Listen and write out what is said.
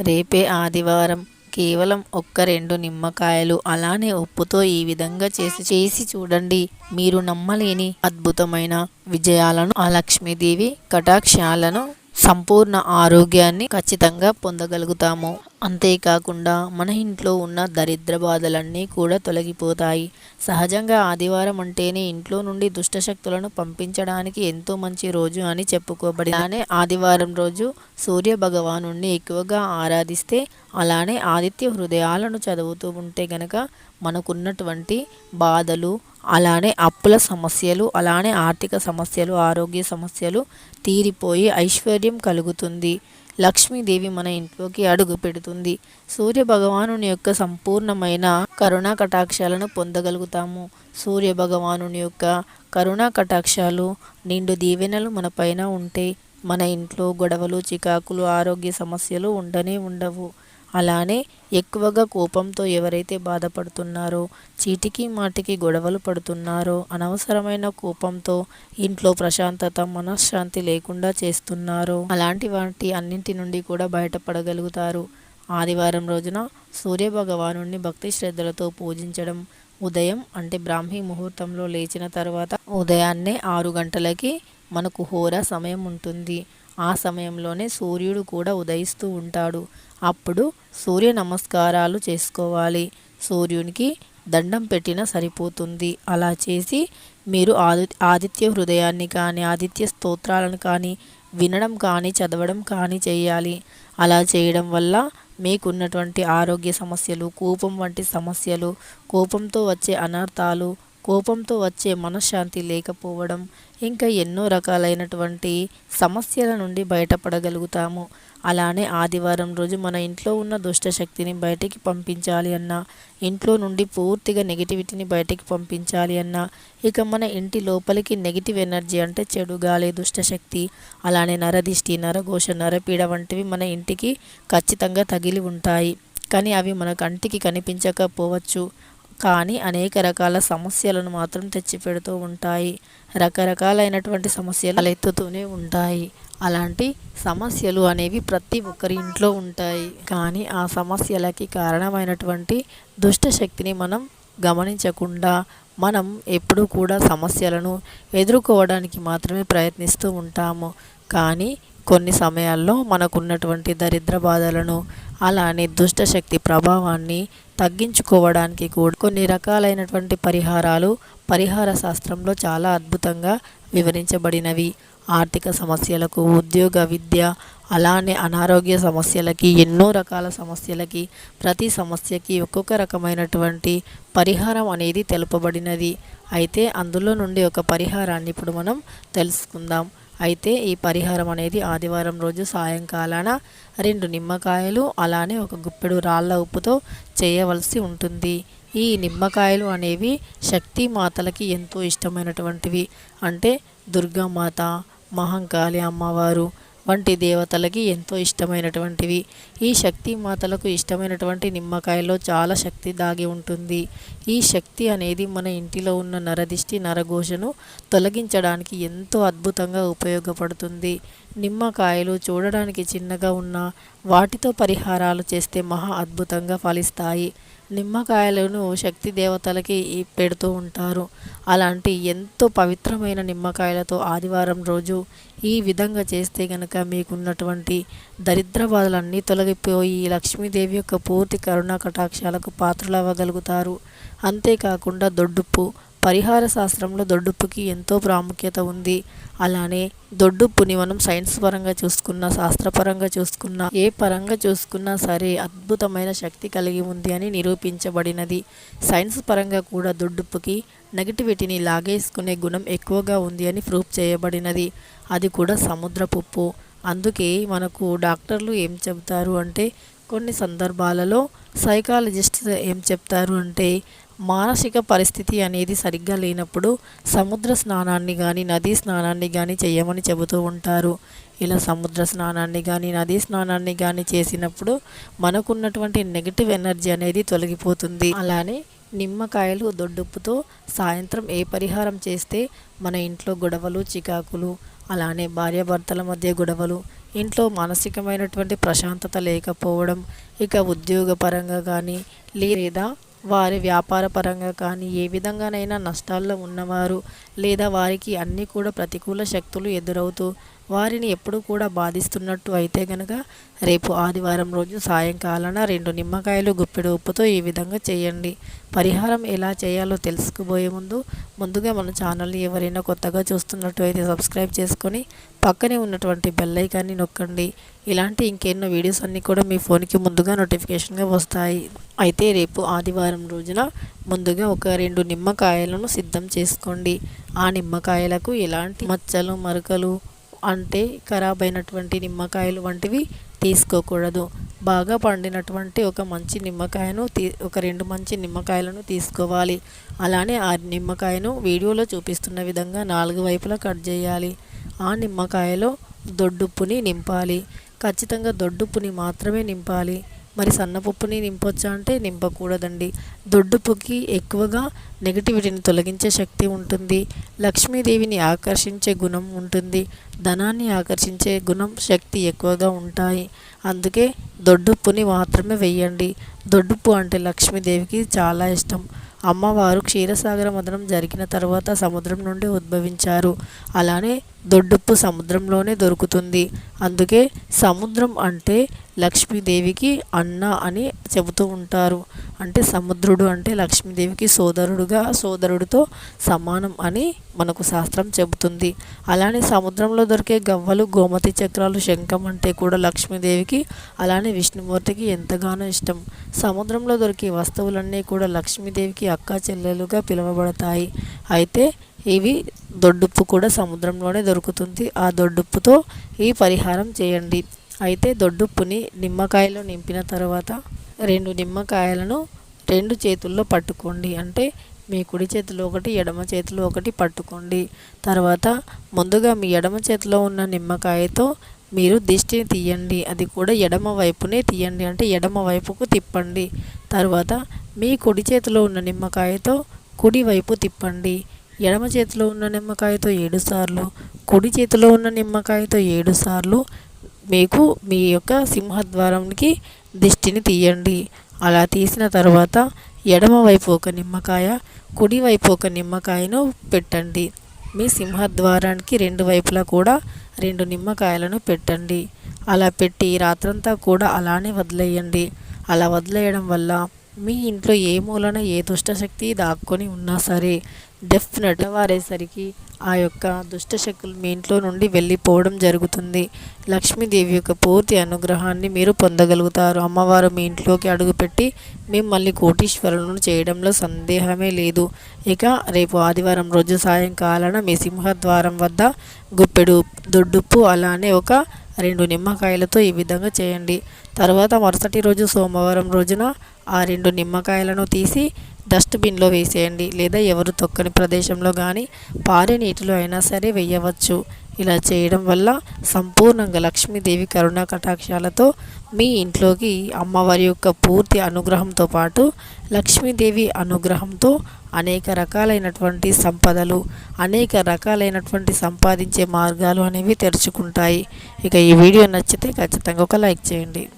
రేపే ఆదివారం. కేవలం ఒక్క రెండు నిమ్మకాయలు అలానే ఉప్పుతో ఈ విధంగా చేసి చేసి చూడండి. మీరు నమ్మలేని అద్భుతమైన విజయాలను ఆ లక్ష్మీదేవి కటాక్షాలను సంపూర్ణ ఆరోగ్యాన్ని ఖచ్చితంగా పొందగలుగుతాము. అంతేకాకుండా మన ఇంట్లో ఉన్న దరిద్ర బాధలన్నీ కూడా తొలగిపోతాయి. సహజంగా ఆదివారం అంటేనే ఇంట్లో నుండి దుష్టశక్తులను పంపించడానికి ఎంతో మంచి రోజు అని చెప్పుకోబడి అలానే ఆదివారం రోజు సూర్య భగవాను ఎక్కువగా ఆరాధిస్తే అలానే ఆదిత్య హృదయాలను చదువుతూ ఉంటే గనక మనకున్నటువంటి బాధలు అలానే అప్పుల సమస్యలు అలానే ఆర్థిక సమస్యలు ఆరోగ్య సమస్యలు తీరిపోయి ఐశ్వర్యం కలుగుతుంది. లక్ష్మీదేవి మన ఇంట్లోకి అడుగు పెడుతుంది. సూర్య భగవాను యొక్క సంపూర్ణమైన కరుణా కటాక్షాలను పొందగలుగుతాము. సూర్య భగవాను యొక్క కరుణా కటాక్షాలు నిండు దీవెనలు మన పైన ఉంటే మన ఇంట్లో గొడవలు చికాకులు ఆరోగ్య సమస్యలు ఉండనే ఉండవు. అలానే ఎక్కువగా కోపంతో ఎవరైతే బాధపడుతున్నారో చీటికి మాటికి గొడవలు పడుతున్నారో అనవసరమైన కోపంతో ఇంట్లో ప్రశాంతత మనశ్శాంతి లేకుండా చేస్తున్నారో అలాంటి వాటి అన్నింటి నుండి కూడా బయటపడగలుగుతారు. ఆదివారం రోజున సూర్య భగవాను భక్తి శ్రద్ధలతో పూజించడం ఉదయం అంటే బ్రాహ్మీ ముహూర్తంలో లేచిన తర్వాత ఉదయాన్నే ఆరు గంటలకి మనకు హోరా సమయం ఉంటుంది. ఆ సమయంలోనే సూర్యుడు కూడా ఉదయిస్తూ ఉంటాడు. అప్పుడు సూర్య నమస్కారాలు చేసుకోవాలి. సూర్యునికి దండం పెట్టినా సరిపోతుంది. అలా చేసి మీరు ఆది ఆదిత్య హృదయాన్ని కానీ ఆదిత్య స్తోత్రాలను కానీ వినడం కానీ చదవడం కానీ చేయాలి. అలా చేయడం వల్ల మీకున్నటువంటి ఆరోగ్య సమస్యలు కోపం వంటి సమస్యలు కోపంతో వచ్చే అనర్థాలు కోపంతో వచ్చే మనశ్శాంతి లేకపోవడం ఇంకా ఎన్నో రకాలైనటువంటి సమస్యల నుండి బయటపడగలుగుతాము. అలానే ఆదివారం రోజు మన ఇంట్లో ఉన్న దుష్ట శక్తిని బయటికి పంపించాలి అన్నా ఇంట్లో నుండి పూర్తిగా నెగిటివిటీని బయటికి పంపించాలి అన్నా ఇక మన ఇంటి లోపలికి నెగిటివ్ ఎనర్జీ అంటే చెడు గాలి దుష్టశక్తి అలానే నరదిష్టి నరఘోష నరపీడ వంటివి మన ఇంటికి ఖచ్చితంగా తగిలి ఉంటాయి. కానీ అవి మన కంటికి కనిపించకపోవచ్చు. కానీ అనేక రకాల సమస్యలను మాత్రం తెచ్చిపెడుతూ ఉంటాయి. రకరకాలైనటువంటి సమస్యలు తలెత్తుతూనే ఉంటాయి. అలాంటి సమస్యలు అనేవి ప్రతి ఒక్కరి ఇంట్లో ఉంటాయి. కానీ ఆ సమస్యలకి కారణమైనటువంటి దుష్ట శక్తిని మనం గమనించకుండా మనం ఎప్పుడూ కూడా సమస్యలను ఎదుర్కోవడానికి మాత్రమే ప్రయత్నిస్తూ ఉంటాము. కానీ కొన్ని సమయాల్లో మనకున్నటువంటి దరిద్ర బాధలను అలానే దుష్టశక్తి ప్రభావాన్ని తగ్గించుకోవడానికి కూడా కొన్ని రకాలైనటువంటి పరిహారాలు పరిహార శాస్త్రంలో చాలా అద్భుతంగా వివరించబడినవి. ఆర్థిక సమస్యలకు ఉద్యోగ విద్య అలానే అనారోగ్య సమస్యలకి ఎన్నో రకాల సమస్యలకి ప్రతి సమస్యకి ఒక్కొక్క రకమైనటువంటి పరిహారం అనేది తెలుపబడినది. అయితే అందులో నుండి ఒక పరిహారాన్ని ఇప్పుడు మనం తెలుసుకుందాం. అయితే ఈ పరిహారం అనేది ఆదివారం రోజు సాయంకాలాన రెండు నిమ్మకాయలు అలానే ఒక గుప్పెడు రాళ్ళ ఉప్పుతో చేయవలసి ఉంటుంది. ఈ నిమ్మకాయలు అనేవి శక్తి మాతలకి ఎంతో ఇష్టమైనటువంటివి. అంటే దుర్గామాత మహంకాళి అమ్మవారు వంటి దేవతలకి ఎంతో ఇష్టమైనటువంటివి. ఈ శక్తి మాతలకు ఇష్టమైనటువంటి నిమ్మకాయలో చాలా శక్తి దాగి ఉంటుంది. ఈ శక్తి అనేది మన ఇంటిలో ఉన్న నరదిష్టి నరఘోషను తొలగించడానికి ఎంతో అద్భుతంగా ఉపయోగపడుతుంది. నిమ్మకాయలు చూడడానికి చిన్నగా ఉన్న వాటితో పరిహారాలు చేస్తే మహా అద్భుతంగా ఫలిస్తాయి. నిమ్మకాయలను శక్తి దేవతలకి పెడుతూ ఉంటారు. అలాంటి ఎంతో పవిత్రమైన నిమ్మకాయలతో ఆదివారం రోజు ఈ విధంగా చేస్తే గనక మీకున్నటువంటి దరిద్ర బాధలన్నీ తొలగిపోయి లక్ష్మీదేవి యొక్క పూర్తి కరుణా కటాక్షాలకు పాత్రలవ్వగలుగుతారు. అంతేకాకుండా దొడ్డుప్పు పరిహార శాస్త్రంలో దొడ్డుప్పుకి ఎంతో ప్రాముఖ్యత ఉంది. అలానే దొడ్డుప్పుని మనం సైన్స్ పరంగా చూసుకున్నా శాస్త్రపరంగా చూసుకున్నా ఏ పరంగా చూసుకున్నా సరే అద్భుతమైన శక్తి కలిగి ఉంది అని నిరూపించబడినది. సైన్స్ పరంగా కూడా దొడ్డుప్పుకి నెగిటివిటీని లాగేసుకునే గుణం ఎక్కువగా ఉంది అని ప్రూఫ్ చేయబడినది. అది కూడా సముద్రపుప్పు. అందుకే మనకు డాక్టర్లు ఏం చెబుతారు అంటే కొన్ని సందర్భాలలో సైకాలజిస్ట్ ఏం చెప్తారు అంటే మానసిక పరిస్థితి అనేది సరిగ్గా లేనప్పుడు సముద్ర స్నానాన్ని కానీ నదీ స్నానాన్ని కానీ చేయమని చెబుతూ ఉంటారు. ఇలా సముద్ర స్నానాన్ని కానీ నదీ స్నానాన్ని కానీ చేసినప్పుడు మనకున్నటువంటి నెగిటివ్ ఎనర్జీ అనేది తొలగిపోతుంది. అలానే నిమ్మకాయలు దొడ్డుప్పుతో సాయంత్రం ఏ పరిహారం చేస్తే మన ఇంట్లో గొడవలు చికాకులు అలానే భార్యాభర్తల మధ్య గొడవలు ఇంట్లో మానసికమైనటువంటి ప్రశాంతత లేకపోవడం ఇక ఉద్యోగపరంగా కానీ లేదా వారి వ్యాపార పరంగా కానీ ఏ విధంగానైనా నష్టాల్లో ఉన్నవారు లేదా వారికి అన్నీ కూడా ప్రతికూల శక్తులు ఎదురవుతూ వారిని ఎప్పుడు కూడా బాధిస్తున్నట్టు అయితే గనక రేపు ఆదివారం రోజు సాయంకాలాన రెండు నిమ్మకాయలు గుప్పెడు ఉప్పుతో ఈ విధంగా చేయండి. పరిహారం ఎలా చేయాలో తెలుసుకుపోయే ముందు ముందుగా మన ఛానల్ని ఎవరైనా కొత్తగా చూస్తున్నట్టు అయితే సబ్స్క్రైబ్ చేసుకొని పక్కనే ఉన్నటువంటి బెల్ ఐకాన్ని నొక్కండి. ఇలాంటి ఇంకెన్నో వీడియోస్ అన్నీ కూడా మీ ఫోన్కి ముందుగా నోటిఫికేషన్గా వస్తాయి. అయితే రేపు ఆదివారం రోజున ముందుగా ఒక రెండు నిమ్మకాయలను సిద్ధం చేసుకోండి. ఆ నిమ్మకాయలకు ఎలాంటి మచ్చలు మరకలు అంటే ఖరాబ్ అయినటువంటి నిమ్మకాయలు వంటివి తీసుకోకూడదు. బాగా పండినటువంటి ఒక మంచి నిమ్మకాయను తీ ఒక రెండు మంచి నిమ్మకాయలను తీసుకోవాలి. అలానే ఆ నిమ్మకాయను వీడియోలో చూపిస్తున్న విధంగా నాలుగు వైపులా కట్ చేయాలి. ఆ నిమ్మకాయలో దొడ్డుప్పుని నింపాలి. ఖచ్చితంగా దొడ్డుప్పుని మాత్రమే నింపాలి. మరి సన్నపప్పుని నింపొచ్చా అంటే నింపకూడదండి. దొడ్డుపుకి ఎక్కువగా నెగిటివిటీని తొలగించే శక్తి ఉంటుంది. లక్ష్మీదేవిని ఆకర్షించే గుణం ఉంటుంది. ధనాన్ని ఆకర్షించే గుణం శక్తి ఎక్కువగా ఉంటాయి. అందుకే దొడ్డుప్పుని మాత్రమే వెయ్యండి. దొడ్డుప్పు అంటే లక్ష్మీదేవికి చాలా ఇష్టం. అమ్మవారు క్షీరసాగర మదనం జరిగిన తర్వాత సముద్రం నుండి ఉద్భవించారు. అలానే దొడ్డుప్పు సముద్రంలోనే దొరుకుతుంది. అందుకే సముద్రం అంటే లక్ష్మీదేవికి అన్న అని చెబుతూ ఉంటారు. అంటే సముద్రుడు అంటే లక్ష్మీదేవికి సోదరుడుగా సోదరుడితో సమానం అని మనకు శాస్త్రం చెబుతుంది. అలానే సముద్రంలో దొరికే గవ్వలు గోమతి చక్రాలు శంఖం అంటే కూడా లక్ష్మీదేవికి అలానే విష్ణుమూర్తికి ఎంతగానో ఇష్టం. సముద్రంలో దొరికే వస్తువులన్నీ కూడా లక్ష్మీదేవికి అక్క చెల్లెలుగా పిలువబడతాయి. అయితే ఇవి దొడ్డుప్పు కూడా సముద్రంలోనే దొరుకుతుంది. ఆ దొడ్డుప్పుతో ఈ పరిహారం చేయండి. అయితే దొడ్డుప్పుని నిమ్మకాయలో నింపిన తర్వాత రెండు నిమ్మకాయలను రెండు చేతుల్లో పట్టుకోండి. అంటే మీ కుడి చేతిలో ఒకటి ఎడమ చేతిలో ఒకటి పట్టుకోండి. తర్వాత ముందుగా మీ ఎడమ చేతిలో ఉన్న నిమ్మకాయతో మీరు దిష్టిని తీయండి. అది కూడా ఎడమ వైపునే తీయండి. అంటే ఎడమ వైపుకు తిప్పండి. తర్వాత మీ కుడి చేతిలో ఉన్న నిమ్మకాయతో కుడి వైపు తిప్పండి. ఎడమ చేతిలో ఉన్న నిమ్మకాయతో ఏడు సార్లు కుడి చేతిలో ఉన్న నిమ్మకాయతో ఏడు సార్లు మీకు మీ యొక్క సింహద్వారంకి దిష్టిని తీయండి. అలా తీసిన తర్వాత ఎడమవైపు ఒక నిమ్మకాయ కుడివైపు ఒక నిమ్మకాయను పెట్టండి. మీ సింహద్వారానికి రెండు వైపులా కూడా రెండు నిమ్మకాయలను పెట్టండి. అలా పెట్టి రాత్రంతా కూడా అలానే వదిలేయండి. అలా వదిలేయడం వల్ల మీ ఇంట్లో ఏ మూలన ఏ దుష్టశక్తి దాక్కొని ఉన్నా సరే డెఫినెట్ వారేసరికి ఆ యొక్క దుష్టశక్తులు మీ ఇంట్లో నుండి వెళ్ళిపోవడం జరుగుతుంది. లక్ష్మీదేవి యొక్క పూర్తి అనుగ్రహాన్ని మీరు పొందగలుగుతారు. అమ్మవారు మీ ఇంట్లోకి అడుగుపెట్టి మిమ్మల్ని కోటీశ్వరులను చేయడంలో సందేహమే లేదు. ఇక రేపు ఆదివారం రోజు సాయంకాలాన మీ సింహద్వారం వద్ద గుప్పెడు దొడ్డుప్పు అలానే ఒక రెండు నిమ్మకాయలతో ఈ విధంగా చేయండి. తర్వాత మరుసటి రోజు సోమవారం రోజున ఆ రెండు నిమ్మకాయలను తీసి డస్ట్బిన్లో వేసేయండి లేదా ఎవరు తొక్కని ప్రదేశంలో కానీ పారే నీటిలో అయినా సరే వేయవచ్చు. ఇలా చేయడం వల్ల సంపూర్ణంగా లక్ష్మీదేవి కరుణా కటాక్షాలతో మీ ఇంట్లోకి అమ్మవారి యొక్క పూర్తి అనుగ్రహంతో పాటు లక్ష్మీదేవి అనుగ్రహంతో అనేక రకాలైనటువంటి సంపదలు అనేక రకాలైనటువంటి సంపాదించే మార్గాలు అనేవి తెరుచుకుంటాయి. ఇక ఈ వీడియో నచ్చితే ఖచ్చితంగా ఒక లైక్ చేయండి.